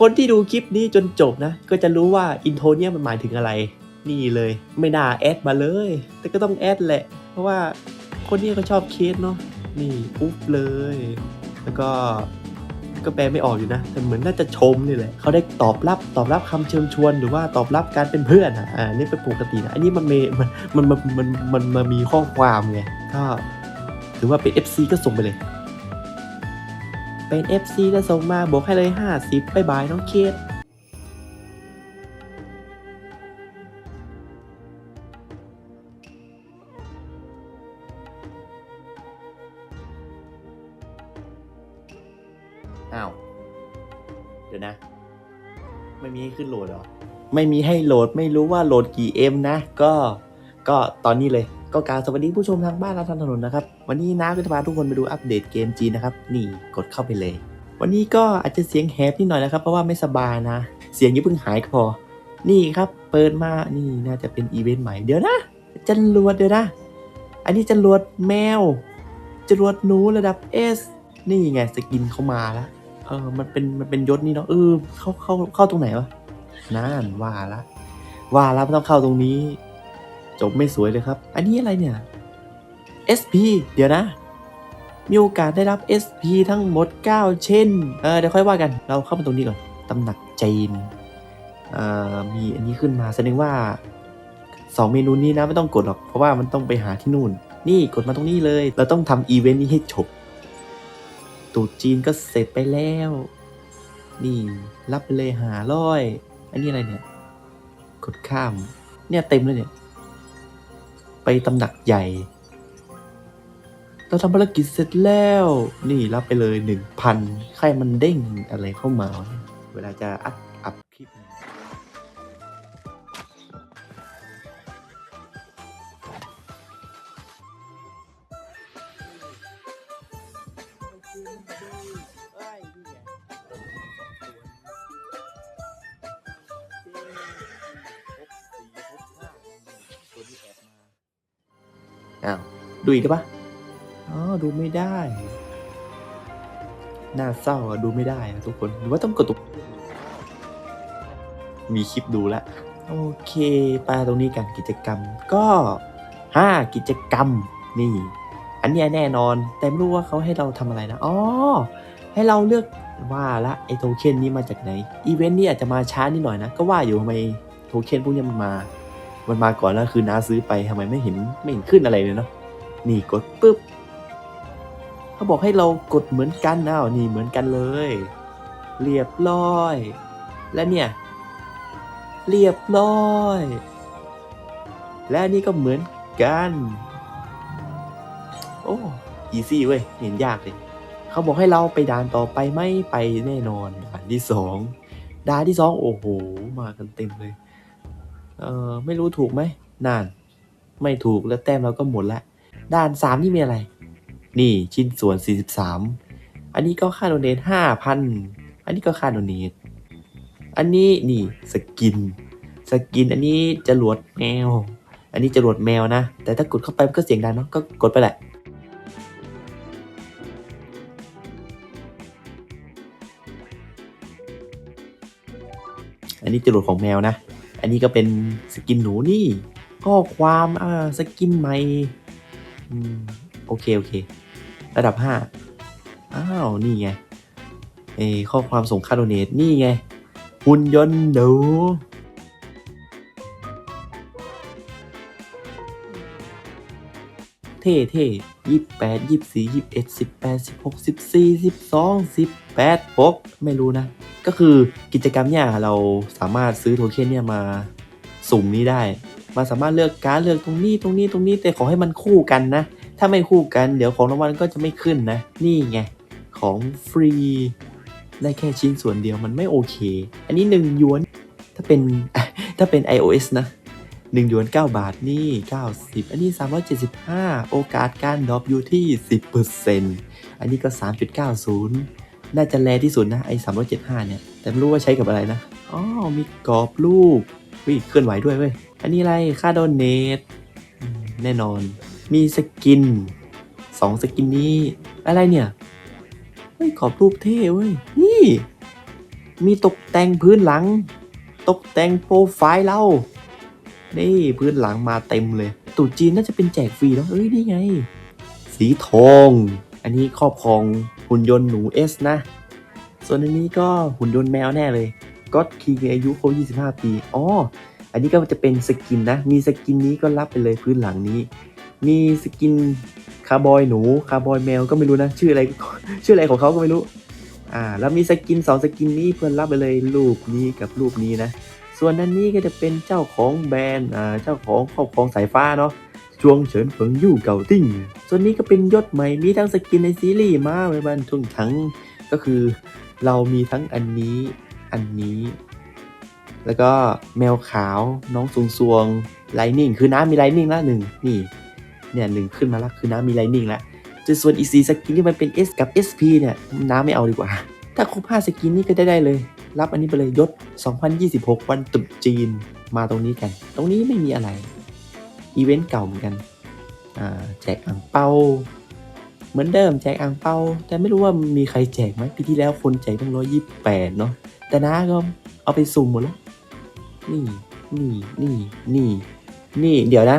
คนที่ดูคลิปนี้จนจบนะ ก็จะรู้ว่าอินโทเนียมันหมายถึงอะไร นี่เลย ไม่น่าแอดมาเลย แต่ก็ต้องแอดแหละ เพราะว่าคนนี้เขาชอบเคสเนาะนี่ปุ๊บเลย แล้วก็ก็แปลไม่ออกอยู่นะ แต่เหมือนน่าจะชมนี่แหละเขาได้ตอบรับตอบรับคำเชิญชวนหรือว่าตอบรับการเป็นเพื่อนอะอ่านี่เป็นปกตินะอันนี้มันเมมันมันมันมันมันมามีข้อความไงก็ถือว่าเป็น FC ก็ส่งไปเลย เป็น FC แล้วส่งมาบอกให้เลย 50บายบายน้องเคสอ้าว เดี๋ยวนะ ไม่มีให้ขึ้นโหลดเหรอ ไม่มีให้โหลดไม่รู้ว่าโหลดกี่ M นะ ก็ ก็ตอนนี้เลย ก็กรารสวัสดีผู้ชมทางบ้านและทางถนนนะครับ วันนี้นะก็จะพาทุกคนไปดูอัปเดตเกมจีนนะครับ นี่กดเข้าไปเลย วันนี้ก็อาจจะเสียงแหบนิดหน่อยนะครับ เพราะว่าไม่สบายนะ เสียงยิ่าเพิ่งหายก็พอ นี่ครับ เปิดมา นี่น่าจะเป็นอีเวนต์ใหม่เดี๋ยวนะจรวดเดี๋ยวนะ อันนี้จรวดแมวจรวดหนูระดับ S นี่ไงสกินเข้ามาแล้ว เออ มันเป็น มันเป็นยศนี่เนาะ เออ เข้า เข้า เข้าตรงไหนวะนั่นว่าละ ว่าแล้วมันต้องเข้าตรงนี้ บไม่สวยเลยครับ อันนี้อะไรเนี่ย SP เดี๋ยวนะ มีโอกาสได้รับ SP ทั้งหมด 9 เช่น เออเดี๋ยวค่อยว่ากัน เราเข้ามาตรงนี้ก่อน ตำหนักจีนเอ่อมีอันนี้ขึ้นมาแสดงว่า 2 เมนูนี้นะไม่ต้องกดหรอก เพราะว่ามันต้องไปหาที่นู่น นี่กดมาตรงนี้เลย เราต้องทำอีเวนต์นี้ให้จบตรุษจีนก็เสร็จไปแล้ว นี่ รับไปเลยหาร้อย อันนี้อะไรเนี่ย กดข้าม เนี่ยเต็มเลยเนี่ย ไปตำหนักใหญ่ เราทำภารกิจเสร็จแล้ว นี่รับไปเลยหนึ่งพันใครมันเด้งอะไรเข้ามา เวลาจะอัด อ้าว ดูอีกได้ปะอ๋อ ดูไม่ได้ น่าเศร้าอะดูไม่ได้นะทุกคน หรือว่าต้องกดตุกมีคลิปดูแล้วโอเคไปตรงนี้กันกิจกรรมก็ห้ากิจกรรมนี่ อันนี้แน่นอน แต่ไม่รู้ว่าเขาให้เราทำอะไรนะ อ๋อ ให้เราเลือกว่าละไอโทเค็นนี้มาจากไหน อีเวนต์นี้อาจจะมาช้านิดหน่อยนะ ก็ว่าอยู่ทำไมโทเค็นพวกนี้มันมา มันมาก่อนแล้วคือน้าซื้อไปทำไมไม่เห็นไม่เห็นขึ้นอะไรเลยเนาะนี่กดปุ๊บเขาบอกให้เรากดเหมือนกันอ้าวนี่เหมือนกันเลย เรียบร้อย และเนี่ยเรียบร้อย และนี่ก็เหมือนกัน โอ้อีซี่เว้ยเห็นยากเลยเขาบอกให้เราไปด่านต่อไปไม่ไปแน่นอนด่านที่สองด่านที่สองโอ้โห มากันเต็มเลย เออไม่รู้ถูกไหมนาน ไม่ถูกแล้วแต้มเราก็หมดละ ด่านสามนี่มีอะไร นี่ชิ้นส่วน43อันนี้ก็ค่าโดเนท5,000อันนี้ก็ค่าโดเนทอันนี้นี่สกิน สกินอันนี้จรวดแมว อันนี้จรวดแมวนะ แต่ถ้ากดเข้าไปมันก็เสียงดังเนาะก็กดไปแหละอันนี้จรวดของแมวนะ อันนี้ก็เป็นสกินหนูนี่ข้อความอ่าสกินใหม่อโอเค โอเค ระดับ 5 อ้าว นี่ไงเอข้อความส่งค่าโดเนทนี่ไง หุ่นยนต์หนูเท่เท่ ยี่แปดยี่สี่ยี่เอ็ดสิบแปดสิบหกสิบสี่สิบสองสิบแปดหกไม่รู้นะ ก็คือกิจกรรมเนี่ยเราสามารถซื้อโทเค็นเนี่ยมาสุ่มนี้ได้ มาสามารถเลือกการเลือกตรงนี้ตรงนี้ตรงนี้แต่ขอให้มันคู่กันนะ ถ้าไม่คู่กันเดี๋ยวของรางวัลก็จะไม่ขึ้นนะ นี่ไง ของฟรี ได้แค่ชิ้นส่วนเดียวมันไม่โอเค อันนี้1หยวนถ้าเป็นถ้าเป็น iOS นะ 1หยวน 9 บาทนี่ 90 อันนี้ 375 โอกาสการดรอปอยู่ที่ 10%อันนี้ก็ 3.90 น่าจะแรที่สุดนะ ไอ้ 375 เนี่ย แต่ไม่รู้ว่าใช้กับอะไรนะ อ๋อ มีกรอบรูปวิเคลื่อนไหวด้วยเว้ย อันนี้อะไร ค่าโดนเนทแน่นอน มีสกินสองสกินนี้ อะไรเนี่ยเฮ้ยขอบรูปเท่เว้ย นี่ มีตกแต่งพื้นหลัง ตกแต่งโปรไฟล์เรา นี่พื้นหลังมาเต็มเลยตุ๊จีนน่าจะเป็นแจกฟรีเนาะเอ้ยนี่ไง สีทอง อันนี้ครอบครองหุ่นยนต์หนูเอสนะ ส่วนอันนี้ก็หุ่นยนต์แมวแน่เลยก็คีย์อายุครบ25 ปีอ๋ออันนี้ก็จะเป็นสกินนะ มีสกินนี้ก็รับไปเลยพื้นหลังนี้ มีสกินคาร์บอยหนูคาร์บอยแมวก็ไม่รู้นะ ชื่ออะไรชื่ออะไรของเขาก็ไม่รู้ อ่า แล้วมีสกินสองสกินนี้เพื่อนรับไปเลยรูปนี้กับรูปนี้นะ ส่วนอันนี้ก็จะเป็นเจ้าของแบรนด์อ่าเจ้าของครอบครองสายฟ้าเนาะจวงเฉินเฟิงยู่เก่าติ้ง ส่วนนี้ก็เป็นยศใหม่มีทั้งสกินในซีรีส์มาไว้บันทุ่งทั้งก็คือเรามีทั้งอันนี้อันนี้ แล้วก็แมวขาวน้องซุงซวงไลนิ่งคือน้ำมีไลนิ่งละหนึ่งนี่เนี่ยหนึ่งขึ้นมาละคือน้ำมีไลนิ่งละจะส่วนอีซีสกินที่มันเป็น S กับ SP เนี่ยน้ำไม่เอาดีกว่า ถ้าครบ5สกินนี่ก็ได้ได้เลย รับอันนี้ไปเลยยศ 2026 วันตรุษจีนมาตรงนี้กัน ตรงนี้ไม่มีอะไร อีเวนต์เก่าเหมือนกันแจกอ่างเปาเหมือนเดิมแจกอ่างเปาแต่ไม่รู้ว่ามีใครแจกไหมปีที่แล้วคนแจกตั้งร้อยยี่แปดเนาะแต่น้าก็เอาไปสุ่มหมดแล้วนี่นี่นี่นี่นี่เดี๋ยวนะ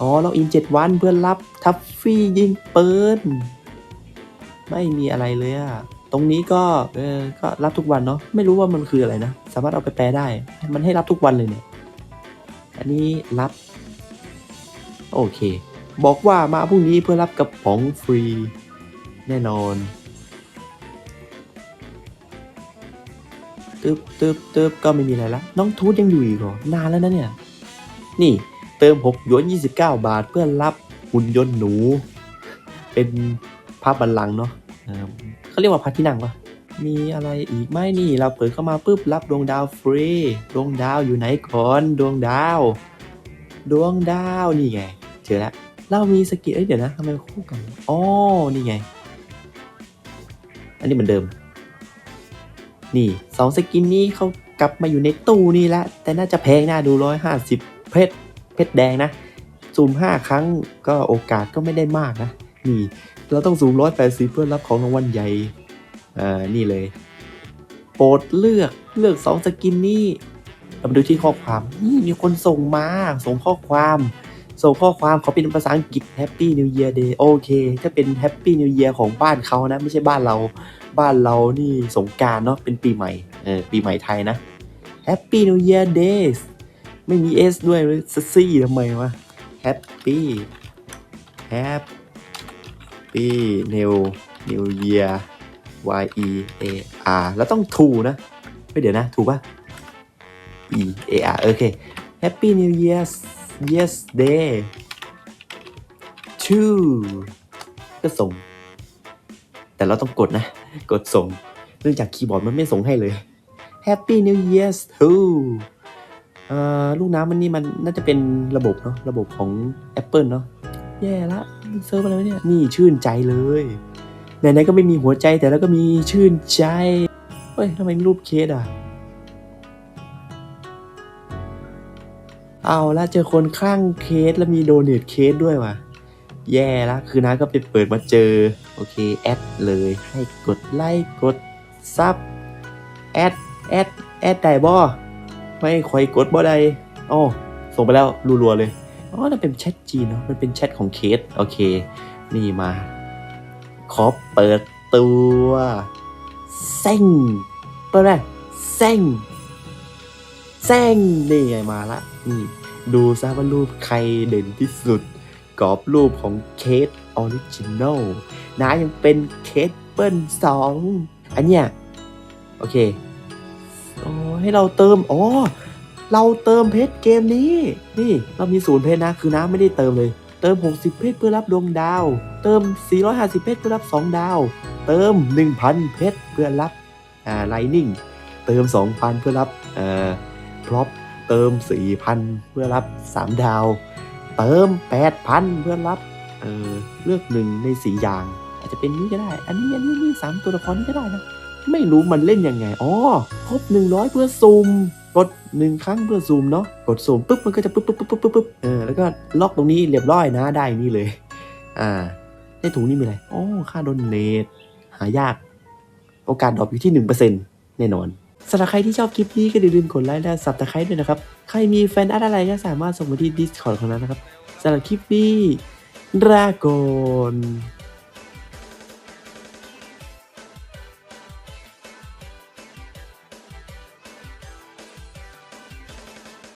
อ๋อเราอินเจ็ดวันเพื่อรับทัฟฟี่ยิงปืนไม่มีอะไรเลยอะ ตรงนี้ก็เออก็รับทุกวันเนาะไม่รู้ว่ามันคืออะไรนะ สามารถเอาไปแปลได้ มันให้รับทุกวันเลยเนี่ย อันนี้รับ โอเค บอกว่ามาพรุ่งนี้เพื่อรับกระป๋องฟรี แน่นอนตึบตึบตึบก็ไม่มีอะไรละ น้องทูตยังอยู่อีกเหรอนานแล้วนะเนี่ย นี่เติม6หยวน 29 บาทเพื่อรับหุ่นยนต์หนู เป็นภาพบัลลังเนาะ เขาเรียกว่าพัดที่นั่งปะมีอะไรอีกไหมนี่เราเปิดเข้ามาปุ๊บรับดวงดาวฟรีดวงดาวอยู่ไหนก่อนดวงดาว ดวงดาวนี่ไงเจอแล้วเรามีสกิลเอ้ยเดี๋ยวนะทำไมคู่กันอ๋อนี่ไง อันนี้เหมือนเดิม นี่สองสกินนี้เขากลับมาอยู่ในตู้นี่แล้วแต่น่าจะแพงน่าดูร้อยห้าสิบเพชรเพชรแดงนะซูมห้าครั้งก็โอกาสก็ไม่ได้มากนะนี่ เราต้องซูมร้อยแปดสิบเพื่อรับของรางวัลใหญ่อ่านี่เลย โปรดเลือกเลือกสองสกินนี้เรามาดูที่ข้อความนี่มีคนส่งมา ส่งข้อความ ส่งข้อความเขาเป็นภาษาอังกฤษ Happy New Year Day โอเค ถ้าเป็น Happy New Year ของบ้านเขานะ ไม่ใช่บ้านเรา บ้านเรานี่สงการเนาะ เป็นปีใหม่ เออ ปีใหม่ไทยนะ Happy New Year Days ไม่มี S ด้วยเลยซี่ทำไมวะ Happy Happy Happy New New Year Y E A R แล้วต้องถูนะไม่เดี๋ยวนะ ถูกปะ E A R โอเค Happy New Year Yes Day to ก็ส่ง แต่เราต้องกดนะ กดส่ง เนื่องจากคีย์บอร์ดมันไม่ส่งให้เลย Happy New Year to อ่อลูกน้ำมันนี่มันน่าจะเป็นระบบเนาะระบบของ Apple เนาะ แย่ละเซิร์ฟอะไรวะเนี่ย นี่ชื่นใจเลย ไหนๆก็ไม่มีหัวใจแต่แล้วก็มีชื่นใจ เฮ้ยทำไมรูปเคสอะ เอาละเจอคนข้างเคสแล้วมีโดเนทเคสด้วยว่ะ แย่ละคือน้าก็ไปเปิดมาเจอ โอเค แอดเลย ให้กดไลค์กดซับแอดแอดแอดได้บ่ไม่คอยกดบ่ได้อ๋อส่งไปแล้วรัวๆเลย อ๋อนั่นเป็นแชทจีนเนาะมันเป็นแชทของเคสโอเค นี่มา ขอเปิดตัวเซ็งเปิดไหมเซ็งเซ็งนี่ไงมาละนี่ดูซะว่ารูปใครเด่นที่สุด กรอบรูปของเคสออริจินอลนะยังเป็นเคสเปิ้ลสองอันเนี้ยโอเคโอ้ให้เราเติม อ๋อ เราเติมเพชรเกมนี้ นี่เรามีศูนย์เพชรนะ คือน้ำไม่ได้เติมเลย เติม 60 เพชรเพื่อรับดวงดาว เติม 450 เพชรเพื่อรับ 2 ดาว เติม 1,000 เพชรเพื่อรับอ่าไลนิ่งเติม 2,000 เพื่อรับเอ่อพร็อพเติม 4,000 เพื่อรับ 3 ดาว เติม 8,000 เพื่อรับเอ่อเลือกหนึ่งในสี่อย่าง อาจจะเป็นนี้ก็ได้ อันนี้อันนี้นี่สามตัวละครนี้ก็ได้นะ ไม่รู้มันเล่นยังไงอ๋อครบ100 เพื่อซูม กดหนึ่งครั้งเพื่อซูมเนาะกดซูมปุ๊บมันก็จะปุ๊บปุ๊บปุ๊บปุ๊บปุ๊บเออแล้วก็ล็อกตรงนี้เรียบร้อยนะได้นี่เลย อ่าในถุงนี้มีอะไรอ๋อค่าโดนเนทหายาก โอกาสดรอปอยู่ที่หนึ่งเปอร์เซ็นแน่นอนสำหรับใครที่ชอบคลิปนี้ก็อย่าลืมกดไลค์และสับตะไคร้ด้วยนะครับ ใครมีแฟนอาร์อะไรก็สามารถส่งมาที่ Discord ของเรานะครับสำหรับคลิปนี้ราโกน